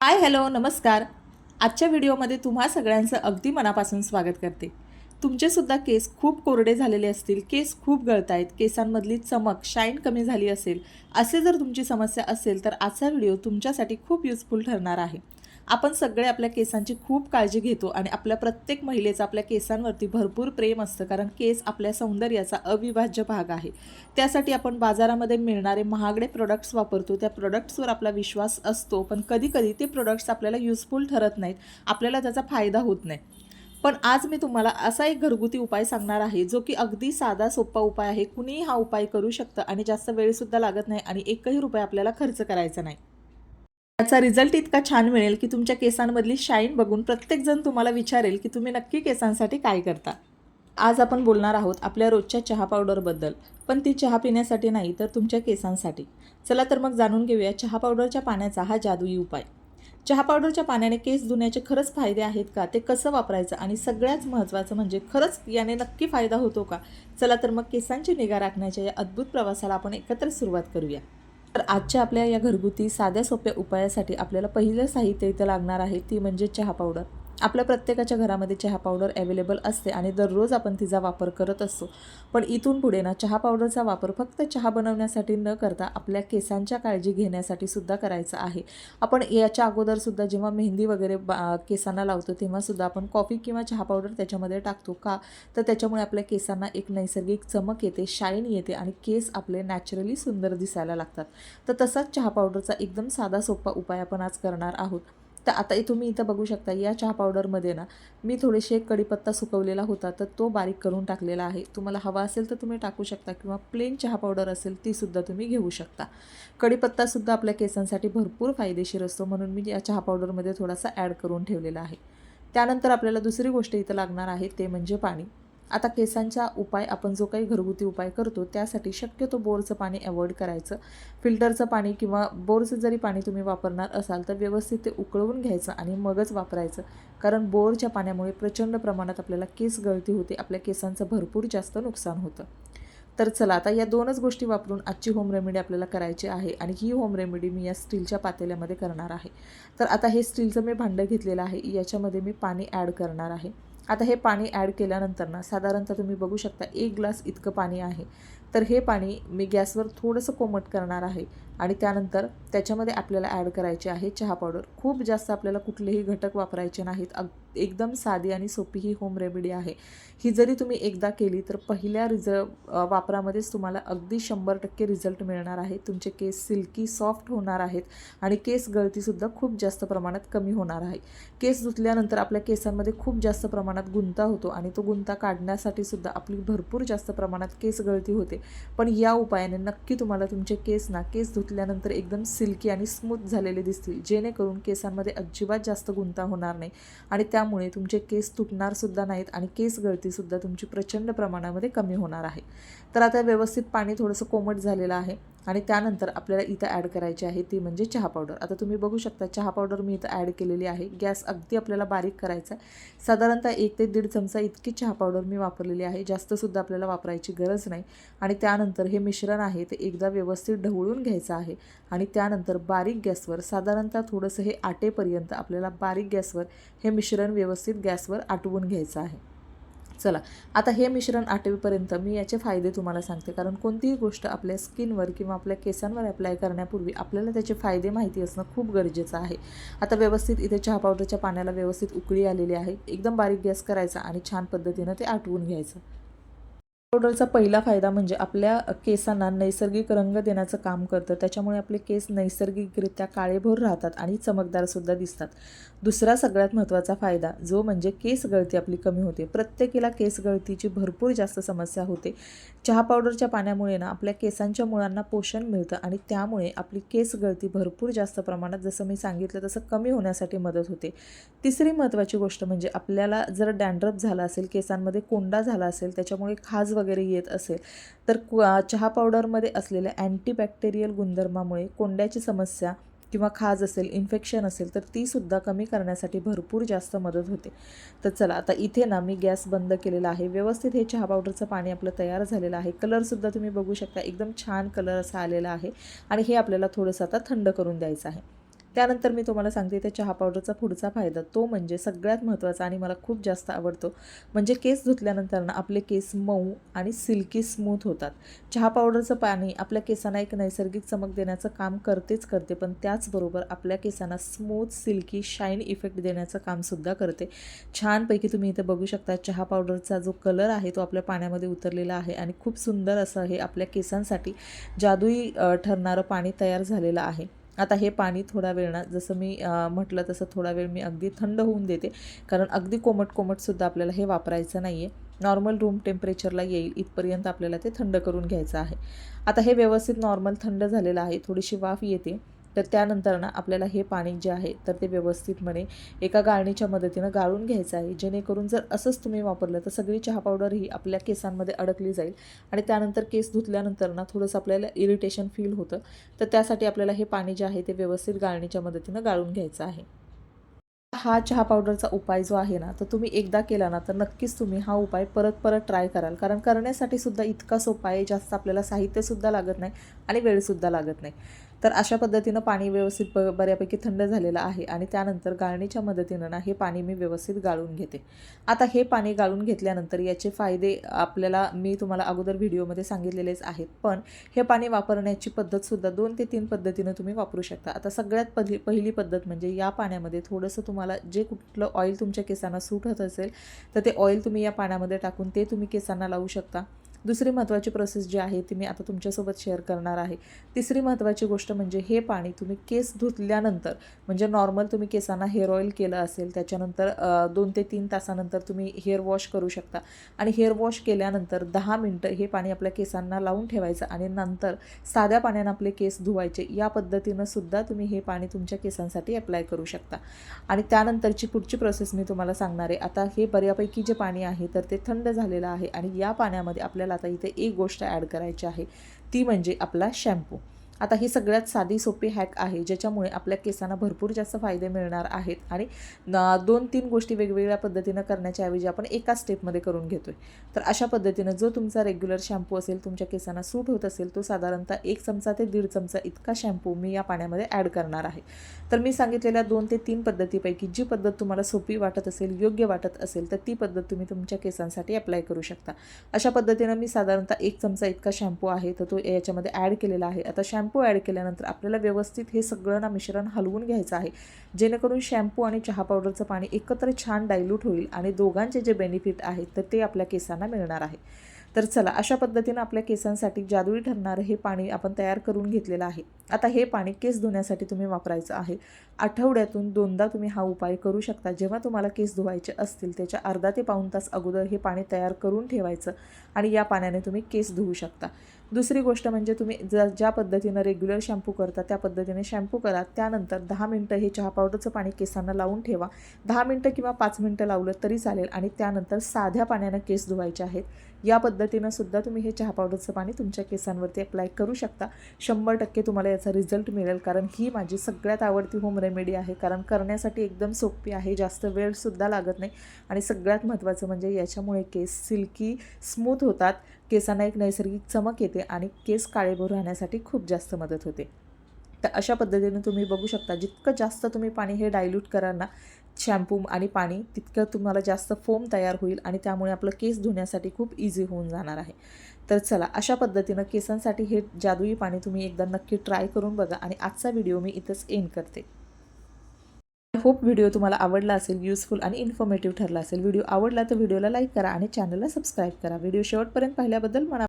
Hi hello नमस्कार. आजच्या व्हिडिओमध्ये तुम्हा सगळ्यांचं अगदी मनापासून स्वागत करते. तुमचेसुद्धा केस खूप कोरडे झालेले असतील केस खूप गळत आहेत केसांमधली चमक शाईन कमी झाली असेल असे जर तुमची समस्या असेल तर आजचा व्हिडिओ तुमच्यासाठी खूप युजफुल ठरणार आहे. आपण सगळे आपल्या केसांची खूप काळजी घेतो आणि आपल्या प्रत्येक महिलेचं आपल्या केसांवरती भरपूर प्रेम असतं कारण केस आपल्या सौंदर्याचा अविभाज्य भाग आहे. त्यासाठी आपण बाजारामध्ये मिळणारे महागडे प्रोडक्ट्स वापरतो. त्या प्रोडक्ट्सवर आपला विश्वास असतो पण कधीकधी ते प्रोडक्ट्स आपल्याला युजफुल ठरत नाहीत. आपल्याला त्याचा फायदा होत नाही. पण आज मी तुम्हाला असा एक घरगुती उपाय सांगणार आहे जो की अगदी साधा सोपा उपाय आहे. कुणीही हा उपाय करू शकतं आणि जास्त वेळसुद्धा लागत नाही आणि एकही रुपये आपल्याला खर्च करायचा नाही. याचा रिझल्ट इतका छान मिळेल की तुमच्या केसांमधली शाईन बघून प्रत्येकजण तुम्हाला विचारेल की तुम्ही नक्की केसांसाठी काय करता. आज आपण बोलणार आहोत आपल्या रोजच्या चहा पावडरबद्दल पण ती चहा पिण्यासाठी नाही तर तुमच्या केसांसाठी. चला तर मग जाणून घेऊया चहा पावडरच्या पाण्याचा हा जादुई उपाय. चहा पावडरच्या पाण्याने केस धुण्याचे खरंच फायदे आहेत का? ते कसं वापरायचं? आणि सगळ्यात महत्त्वाचं म्हणजे खरंच याने नक्की फायदा होतो का? चला तर मग केसांची निगा राखण्याच्या या अद्भुत प्रवासाला आपण एकत्र सुरुवात करूया. तर आजच्या आपल्या या घरगुती साध्या सोप्या उपायासाठी आपल्याला पहिलं साहित्य इथं लागणार आहे ती म्हणजे चहा पावडर. आपल्या प्रत्येकाच्या घरामध्ये चहा पावडर अवेलेबल असते आणि दररोज आपण तिचा वापर करत असतो. पण इथून पुढे ना चहा पावडरचा वापर फक्त चहा बनवण्यासाठी न करता आपल्या केसांच्या काळजी घेण्यासाठी सुद्धा करायचा आहे. आपण याच्या अगोदरसुद्धा जेव्हा मेहंदी वगैरे बा केसांना लावतो तेव्हासुद्धा आपण कॉफी किंवा चहा पावडर त्याच्यामध्ये टाकतो का? तर त्याच्यामुळे आपल्या केसांना एक नैसर्गिक चमक येते शाईन येते आणि केस आपले नॅचरली सुंदर दिसायला लागतात. तर तसाच चहा पावडरचा एकदम साधा सोपा उपाय आपण आज करणार आहोत. तर आता तुम्ही इथं बघू शकता या चहा पावडरमध्ये ना मी थोडेसे एक कढीपत्ता सुकवलेला होता तर तो बारीक करून टाकलेला आहे. तुम्हाला हवा असेल तर तुम्ही टाकू शकता किंवा प्लेन चहा पावडर असेल तीसुद्धा तुम्ही घेऊ शकता. कढीपत्तासुद्धा आपल्या केसांसाठी भरपूर फायदेशीर असतो म्हणून मी या चहा पावडरमध्ये थोडासा ॲड करून ठेवलेला आहे. त्यानंतर आपल्याला दुसरी गोष्ट इथं लागणार आहे ते म्हणजे पाणी. आता केसांचा उपाय आपण जो काही घरगुती उपाय करतो त्यासाठी शक्यतो बोरचं पाणी अवॉइड करायचं. फिल्टरचं पाणी किंवा बोरचं जरी पाणी तुम्ही वापरणार असाल तर व्यवस्थित ते उकळवून घ्यायचं आणि मगच वापरायचं. कारण बोरच्या पाण्यामुळे प्रचंड प्रमाणात आपल्याला केस गळती होते आपल्या केसांचं भरपूर जास्त नुकसान होतं. तर चला आता या दोनच गोष्टी वापरून आजची होम रेमेडी आपल्याला करायची आहे आणि ही होम रेमेडी मी या स्टीलच्या पातेल्यामध्ये करणार आहे. तर आता हे स्टीलचं मी भांडं घेतलेलं आहे याच्यामध्ये मी पाणी ॲड करणार आहे. आता हे पाणी ॲड केल्यानंतर ना साधारणतः तुम्ही बघू शकता एक ग्लास इतकं पाणी आहे. तर हे पाणी मी गॅसवर थोडंसं कोमट करणार आहे आणि त्यानंतर त्याच्यामध्ये आपल्याला ॲड करायचे आहे चहा पावडर. खूप जास्त आपल्याला कुठलेही घटक वापरायचे नाहीत. अग एकदम साधी आणि सोपी ही होम रेमेडी आहे. ही जरी तुम्ही एकदा केली तर पहिल्या रिझ वापरामध्येच तुम्हाला अगदी शंभर टक्के रिझल्ट मिळणार आहे. तुमचे केस सिल्की सॉफ्ट होणार आहेत आणि केस गळतीसुद्धा खूप जास्त प्रमाणात कमी होणार आहे. केस धुतल्यानंतर आपल्या केसांमध्ये खूप जास्त प्रमाणात गुंता होतो आणि तो गुंता काढण्यासाठी सुद्धा आपली भरपूर जास्त प्रमाणात केस गळती होते. पण या उपायाने नक्की तुम्हाला तुमचे केस ना केस धुतल्यानंतर एकदम सिल्की आणि स्मूथ झालेले दिसतील. जेणेकरून केसांमध्ये अजिबात जास्त गुंता होणार नाही. आणि त्यामुळे तुमचे केस तुटणारसुद्धा नाहीत आणि केस गळतीसुद्धा तुमची प्रचंड प्रमाणामध्ये कमी होणार आहे. तर आता व्यवस्थित पाणी थोडंसं कोमट झालेलं आहे. आणि त्यानंतर आपल्याला इथं ॲड करायची आहे ती म्हणजे चहा पावडर. आता तुम्ही बघू शकता चहा पावडर मी इथं ॲड केलेली आहे. गॅस अगदी आपल्याला बारीक करायचा आहे. साधारणतः एक ते दीड चमचा इतकी चहा पावडर मी वापरलेली आहे. जास्तसुद्धा आपल्याला वापरायची गरज नाही. आणि त्यानंतर हे मिश्रण आहे ते एकदा व्यवस्थित ढवळून घ्यायचं आहे. आणि त्यानंतर बारीक गॅसवर साधारणतः थोडंसं हे आटेपर्यंत आपल्याला बारीक गॅसवर हे मिश्रण व्यवस्थित गॅसवर आटवून घ्यायचं आहे. चला आता हे मिश्रण आठवीपर्यंत मी याचे फायदे तुम्हाला सांगते. कारण कोणतीही गोष्ट आपल्या स्किनवर किंवा आपल्या केसांवर अप्लाय करण्यापूर्वी आपल्याला त्याचे फायदे माहिती असणं खूप गरजेचं आहे. आता व्यवस्थित इथे चहा पावडरच्या पाण्याला व्यवस्थित उकळी आलेली आहे. एकदम बारीक गॅस करायचा आणि छान पद्धतीनं ते आटवून घ्यायचं. पावडरचा पहिला फायदा म्हणजे आपल्या केसांना नैसर्गिक रंग देण्याचं काम करतं. त्याच्यामुळे आपले केस नैसर्गिकरित्या काळेभोर राहतात आणि चमकदारसुद्धा दिसतात. दुसरा सगळ्यात महत्त्वाचा फायदा जो म्हणजे केस गळती आपली कमी होते. प्रत्येकीला केस गळतीची भरपूर जास्त समस्या होते. चहा पावडरच्या पाण्यामुळे ना आपल्या केसांच्या मुळांना पोषण मिळतं आणि त्यामुळे आपली केस गळती भरपूर जास्त प्रमाणात जसं मी सांगितलं तसं कमी होण्यासाठी मदत होते. तिसरी महत्त्वाची गोष्ट म्हणजे आपल्याला जर डॅन्ड्रफ झाला असेल केसांमध्ये कोंडा झाला असेल त्याच्यामुळे खाज वगैरे येत असेल तर चहा पावडरमध्ये असलेल्या अँटीबॅक्टेरियल गुणधर्मामुळे कोंड्याची समस्या किंवा खाज असेल इन्फेक्शन असेल तर तीसुद्धा कमी करण्यासाठी भरपूर जास्त मदत होते. तर चला आता इथे ना मी गॅस बंद केलेला आहे. व्यवस्थित हे चहा पावडरचं पाणी आपलं तयार झालेलं आहे. कलरसुद्धा तुम्ही बघू शकता. एकदम छान कलर असा आलेला आहे. आणि हे आपल्याला थोडंसं आता थंड करून द्यायचं आहे. त्यानंतर मी तुम्हाला सांगते त्या चहा पावडरचा पुढचा फायदा तो म्हणजे सगळ्यात महत्त्वाचा आणि मला खूप जास्त आवडतो म्हणजे केस धुतल्यानंतर ना आपले केस मऊ आणि सिल्की स्मूथ होतात. चहा पावडरचं पाणी आपल्या केसांना एक नैसर्गिक चमक देण्याचं काम करतेच करते पण त्याचबरोबर आपल्या केसांना स्मूथ सिल्की शाईन इफेक्ट देण्याचं कामसुद्धा करते. छानपैकी तुम्ही इथे बघू शकता चहा पावडरचा जो कलर आहे तो आपल्या पाण्यामध्ये उतरलेला आहे आणि खूप सुंदर असं हे आपल्या केसांसाठी जादुई ठरणारं पाणी तयार झालेलं आहे. आता हे पाणी थोडा वेळ ना जसं मी म्हटलं तसं थोडा वेळ मी अगदी थंड होऊन देते. कारण अगदी कोमट कोमटसुद्धा आपल्याला हे वापरायचं नाही आहे नॉर्मल रूम टेम्परेचरला येईल इथपर्यंत आपल्याला ते थंड करून घ्यायचं आहे. आता हे व्यवस्थित नॉर्मल थंड झालेलं आहे थोडीशी वाफ येते. तर त्यानंतर ना आपल्याला हे पाणी जे आहे तर ते व्यवस्थितपणे एका गाळणीच्या मदतीनं गाळून घ्यायचं आहे. जेणेकरून जर असंच तुम्ही वापरलं तर सगळी चहा पावडर ही आपल्या केसांमध्ये अडकली जाईल आणि त्यानंतर केस धुतल्यानंतर ना थोडंसं आपल्याला इरिटेशन फील होतं. तर त्यासाठी आपल्याला हे पाणी जे आहे ते व्यवस्थित गाळणीच्या मदतीनं गाळून घ्यायचं आहे. हा चहा पावडरचा उपाय जो आहे ना तर तुम्ही एकदा केला ना तर नक्कीच तुम्ही हा उपाय परत परत ट्राय कराल. कारण करण्यासाठी सुद्धा इतका सोपा आहे जास्त आपल्याला साहित्यसुद्धा लागत नाही आणि वेळसुद्धा लागत नाही. तर अशा पद्धतीनं पाणी व्यवस्थित ब बऱ्यापैकी थंड झालेलं आहे आणि त्यानंतर गाळणीच्या मदतीनं ना हे पाणी मी व्यवस्थित गाळून घेते. आता हे पाणी गाळून घेतल्यानंतर याचे फायदे आपल्याला मी तुम्हाला अगोदर व्हिडिओमध्ये सांगितलेलेच आहेत. पण हे पाणी वापरण्याची पद्धतसुद्धा दोन ते तीन पद्धतीनं तुम्ही वापरू शकता. आता सगळ्यात पहिली पहिली पद्धत म्हणजे या पाण्यामध्ये थोडंसं तुम्हाला जे कुठलं ऑइल तुमच्या केसांना सूट होत असेल तर ते ऑइल तुम्ही या पाण्यामध्ये टाकून ते तुम्ही केसांना लावू शकता. दुसरी महत्त्वाची प्रोसेस जी आहे ती मी आता तुमच्यासोबत शेअर करणार आहे. तिसरी महत्त्वाची गोष्ट म्हणजे हे पाणी तुम्ही केस धुतल्यानंतर म्हणजे नॉर्मल तुम्ही केसांना हेअर ऑईल केलं असेल त्याच्यानंतर दोन ते तीन तासानंतर तुम्ही हेअर वॉश करू शकता. आणि हेअर वॉश केल्यानंतर दहा मिनटं हे पाणी आपल्या केसांना लावून ठेवायचं आणि नंतर साध्या पाण्यानं आपले केस धुवायचे. या पद्धतीनं सुद्धा तुम्ही हे पाणी तुमच्या केसांसाठी अप्लाय करू शकता. आणि त्यानंतरची पुढची प्रोसेस मी तुम्हाला सांगणार आहे. आता हे बऱ्यापैकी जे पाणी आहे तर ते थंड झालेलं आहे आणि या पाण्यामध्ये आपल्याला आता इथे एक गोष्ट ॲड करायची आहे. ती म्हणजे आपला शॅम्पू आता ही सगळ्यात साधी सोपी हॅक आहे ज्याच्यामुळे आपल्या केसांना भरपूर जास्त फायदे मिळणार आहेत आणि दोन तीन गोष्टी वेगवेगळ्या पद्धतीनं करण्याच्या ऐवजी आपण एका स्टेपमध्ये करून घेतोय. तर अशा पद्धतीनं जो तुमचा रेग्युलर शॅम्पू असेल तुमच्या केसांना सूट होत असेल तो साधारणतः एक चमचा ते दीड चमचा इतका शॅम्पू मी या पाण्यामध्ये ॲड करणार आहे. तर मी सांगितलेल्या दोन ते तीन पद्धतीपैकी जी पद्धत तुम्हाला सोपी वाटत असेल योग्य वाटत असेल तर ती पद्धत तुम्ही तुमच्या केसांसाठी अप्लाय करू शकता. अशा पद्धतीनं मी साधारणतः एक चमचा इतका शॅम्पू आहे तर तो याच्यामध्ये ॲड केलेला आहे. आता शॅम्पू शॅम्पू ॲड केल्यानंतर आपल्याला व्यवस्थित हे सगळं ना मिश्रण हलवून घ्यायचं आहे. जेणेकरून शॅम्पू आणि चहा पावडरचं पाणी एकत्र छान डायल्यूट होईल आणि दोघांचे जे बेनिफिट आहेत तर ते आपल्या केसांना मिळणार आहे. तर चला अशा पद्धतीनं आपल्या केसांसाठी जादुई ठरणारं हे पाणी आपण तयार करून घेतलेलं आहे. आता हे पाणी केस धुण्यासाठी तुम्ही वापरायचं आहे. आठवड्यातून दोनदा तुम्ही हा उपाय करू शकता. जेव्हा तुम्हाला केस धुवायचे असतील त्याच्या अर्धा ते पाऊण तास अगोदर हे पाणी तयार करून ठेवायचं आणि या पाण्याने तुम्ही केस धुवू शकता. दुसरी गोष्ट म्हणजे तुम्ही ज ज्या पद्धतीनं रेग्युलर शॅम्पू करता त्या पद्धतीने शॅम्पू करा. त्यानंतर दहा मिनटं हे चहा पावडरचं पाणी केसांना लावून ठेवा. दहा मिनटं किंवा पाच मिनटं लावलं तरी चालेल आणि त्यानंतर साध्या पाण्यानं केस धुवायचे आहेत. या पद्धतीनं सुद्धा तुम्ही हे चहा पावडरचं पाणी तुमच्या केसांवरती अप्लाय करू शकता. शंभर टक्के तुम्हाला याचा रिझल्ट मिळेल कारण ही माझी सगळ्यात आवडती होम रेमेडी आहे. कारण करण्यासाठी एकदम सोपी आहे जास्त वेळसुद्धा लागत नाही आणि सगळ्यात महत्त्वाचं म्हणजे याच्यामुळे केस सिल्की स्मूथ होतात. केसांना एक नैसर्गिक चमक येते आणि केस काळेभोर राहण्यासाठी खूप जास्त मदत होते. तर अशा पद्धतीने तुम्ही बघू शकता जितकं जास्त तुम्ही पाणी हे डायल्यूट कराल ना शॅम्पू आणि पाणी तितकं तुम्हाला जास्त फोम तयार होईल आणि त्यामुळे आपलं केस धुण्यासाठी खूप इझी होऊन जाणार आहे. तर चला अशा पद्धतीनं केसांसाठी हे जादुई पाणी तुम्ही एकदा नक्की ट्राय करून बघा आणि आजचा व्हिडिओ मी इथंच एंड करते. होप व्हिडिओ तुम्हाला आवडला असेल युजफुल आणि इन्फॉर्मेटिव्ह ठरला असेल व्हिडिओ आवडला तर व्हिडिओला लाईक करा आणि चॅनलला सबस्क्राईब करा. व्हिडिओ शेवटपर्यंत पाहिल्याबद्दल मना